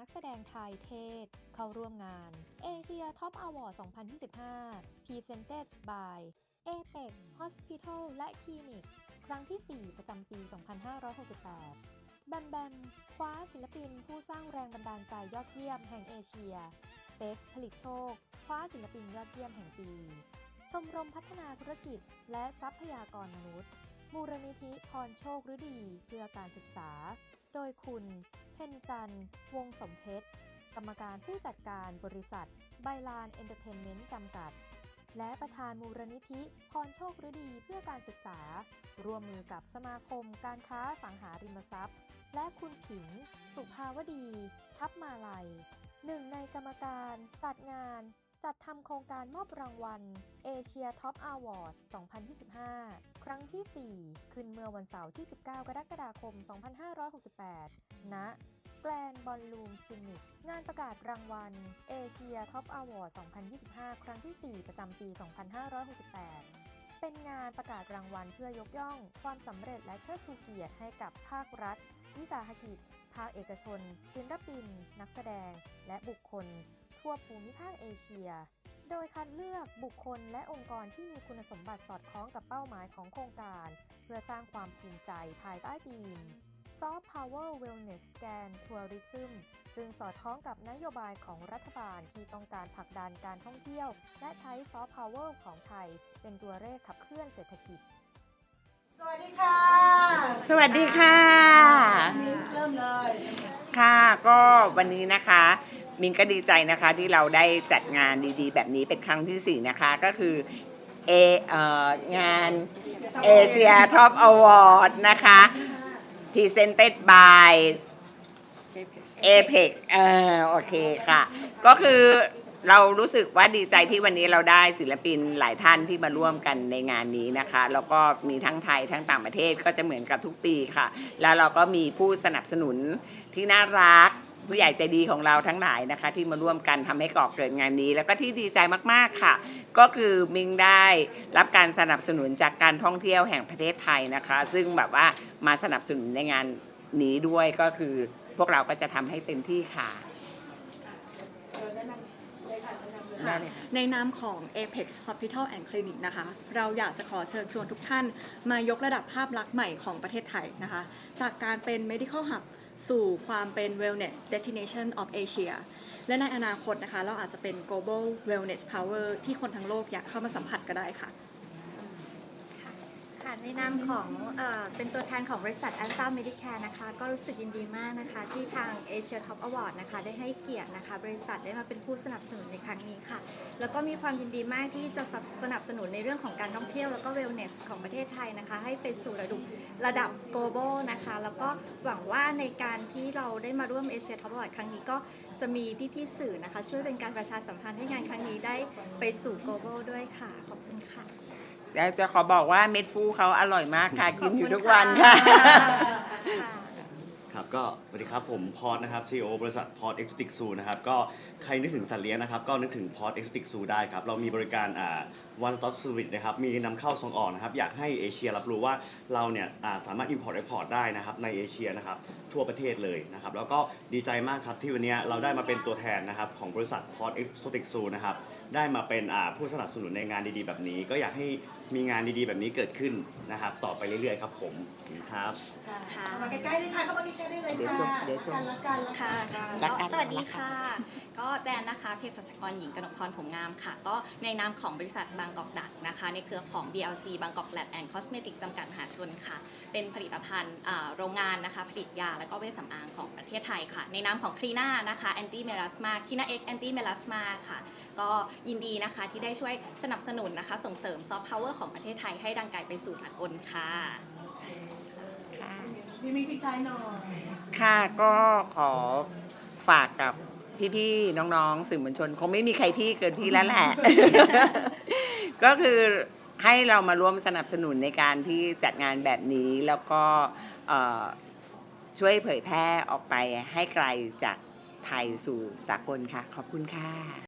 นักแสดงไทยเทศ เข้าร่วมงาน Asia Top Award 2025 Presented by APEC Hospital และ Clinic ครั้งที่ 4 ประจำปี 2568 แบมแบมคว้าศิลปินผู้สร้างแรงบันดาลใจยอดเยี่ยมแห่งเอเชีย เป็กผลิตโชค คว้าศิลปินยอดเยี่ยมแห่งปี ชมรมพัฒนาธุรกิจ และทรัพยากรมนุษย์ มูลนิธิพรโชคฤดี เพื่อการศึกษา โดยคุณ พนจันทร์ วงสมเพชร กรรมการผู้จัดการบริษัท ไบลานเอนเตอร์เทนเมนต์จำกัด และประธานมูลนิธิ พรโชคฤดีเพื่อการศึกษา ร่วมมือกับสมาคมการค้าสังหาริมทรัพย์ และคุณผิง สุภาวดี ทับมาลัย หนึ่งในกรรมการ จัดงาน จัดทำโครงการมอบรางวัล Asia Top Award 2025 ครั้งที่ 4 ขึ้นเมื่อวันเสาร์ที่ 19 กรกฎาคม 2568 ณแกรนบอลลูมฟินิกงานประกาศรางวัล Asia Top Award 2025 ครั้งที่ 4 ประจำปี 2568 เป็นงานประกาศรางวัลเพื่อยกย่อง ความสำเร็จและเชิดชูเกียรติให้กับภาครัฐ วิสาหกิจ ภาคเอกชน ศิลปิน นักแสดง และบุคคล ทั่วภูมิภาคเอเชีย โดยคัดเลือกบุคคลและองค์กรที่มีคุณสมบัติสอดคล้องกับเป้าหมายของโครงการ เพื่อสร้างความภูมิใจภายใต้ธีม Soft Power Wellness Scan Tourism ซึ่งสอดคล้องกับนโยบายของรัฐบาลที่ต้องการผลักดันการท่องเที่ยว และใช้ Soft Power ของไทย เป็นตัวเลขขับเคลื่อนเศรษฐกิจ สวัสดีค่ะ สวัสดีค่ะมิ้นเริ่มเลย ค่ะก็วันนี้นะคะ มินก็ดีใจนะคะที่เราได้จัดงานดีๆ แบบนี้เป็นครั้งที่สี่นะคะก็คือเอเอ่องานเอเชียท็อปอวอร์ดนะคะ Presented by APEC เออโอเคค่ะ ก็คือเรารู้สึกว่าดีใจที่วันนี้เราได้ศิลปินหลายท่านที่มาร่วมกันในงานนี้นะคะ แล้วก็มีทั้งไทยทั้งต่างประเทศก็จะเหมือนกับทุกปีค่ะ แล้วเราก็มีผู้สนับสนุนที่น่ารัก ผู้ใหญ่ใจดีของเราทั้งหลายนะคะ ที่มาร่วมกันทำให้ก่อเกิดงานนี้ แล้วก็ที่ดีใจมากๆค่ะ ก็คือมิงได้รับการสนับสนุนจากการท่องเที่ยวแห่งประเทศไทยนะคะ ซึ่งแบบว่ามาสนับสนุนในงานนี้ด้วยก็คือพวกเราก็จะทำให้เต็มที่ค่ะเออแนะนำเลยค่ะแนะนำเลยได้ค่ะเลยค่ะในนามของ Apex Hospital and Clinic นะคะ เราอยากจะขอเชิญชวนทุกท่านมายกระดับภาพลักษณ์ใหม่ของประเทศไทยนะคะ จากการเป็น medical hub สู่ความเป็น wellness destination of Asia และในอนาคตนะคะ เราอาจจะเป็น global wellness power ที่คนทั้งโลกอยากเข้ามาสัมผัสก็ได้ค่ะ ค่ะในนามของเออเป็นตัวแทนของบริษัท a n t a Medicare นะคะก็รู้สึกยินดีมากนะคะ ที่ทาง Asia Top Award นะคะได้ให้เกียรตินะคะ บริษัทได้มาเป็นผู้สนับสนุนในครั้งนี้ค่ะ แล้วก็มีความยินดีมากที่จะสนับสนุนในเรื่องของการท่องเที่ยวแล้วก็ wellness ของประเทศไทยนะคะ ให้ไปสู่ระดับระดับ global นะคะ แล้วก็หวังว่าในการที่เราได้มาร่วม Asia Top Award ครั้งนี้ก็จะมีพี่ๆสื่อนะคะ ช่วยเป็นการประชาสัมพันธ์ให้งานครั้งนี้ได้ไปสู่ global ด้วยค่ะขอบคุณค่ะ แล้วจะขอบอกว่าเม็ดฟูเขาอร่อยมากค่ะ กินอยู่ทุกวันค่ะ ครับก็สวัสดีครับผมพอดนะครับ CEO บริษัทพอดเอ็กซ์ติกซูนะครับก็ใครนึกถึงสัตว์เลี้ยงนะครับ ก็นึกถึงพอดเอ็กซ์ติกซูได้ครับ เรามีบริการอ่า one stop service นะครับ มีนำเข้าส่งออกนะครับ อยากให้เอเชียรับรู้ว่าเราเนี่ยอ่าสามารถ import export ได้นะครับ ในเอเชียนะครับ ทั่วประเทศเลยนะครับ แล้วก็ดีใจมากครับที่วันนี้เราได้มาเป็นตัวแทนนะครับของบริษัทพอดเอ็กซ์ติกซูนะครับ ได้มาเป็นอ่าผู้สนับสนุนในงานดีๆ แบบนี้ ก็อยากให้มีงานดีๆ แบบนี้เกิดขึ้นนะครับ ต่อไปเรื่อยๆ ครับผมครับค่ะค่ะเข้ามาใกล้ๆเลยค่ะเข้ามาใกล้ๆได้เลยเดี๋ยวค่ะจบเดี๋ยวจบกันละกันละค่ะกันรักกันสวัสดีค่ะ ก็แจนนะคะเภสัชกรหญิงกนกพรผมงามค่ะ ก็ในนามของบริษัทบางกอกดักนะคะ ในเครือของ BLC บางกอกแลบแอนด์คอสเมติกจำกัดมหาชนค่ะ เป็นผลิตภัณฑ์อ่าโรงงานนะคะผลิตยาและก็เวชสำอางของประเทศไทยค่ะ ในนามของคลีน่านะคะแอนตี้เมล s สมาคลีน่าเอ็กแอนตี้เมล s สมาค่ะ ก็ยินดีนะคะที่ได้ช่วยสนับสนุนนะคะ ส่งเสริมซอฟต์พาวเวอร์ของประเทศไทยให้ดังไกลไปสู่สากลค่ะค่ะมีมีทิ้งท้ายหน่อยค่ะก็ขอฝากกับพี่ๆน้องๆสื่อมวลชน คงไม่มีใครพี่เกินพี่แล้วแหละ ก็คือให้เรามาร่วมสนับสนุนในการที่จัดงานแบบนี้แล้วก็เอ่อช่วยเผยแพร่ออกไปให้ไกลจากไทยสู่สากลค่ะ ขอบคุณค่ะ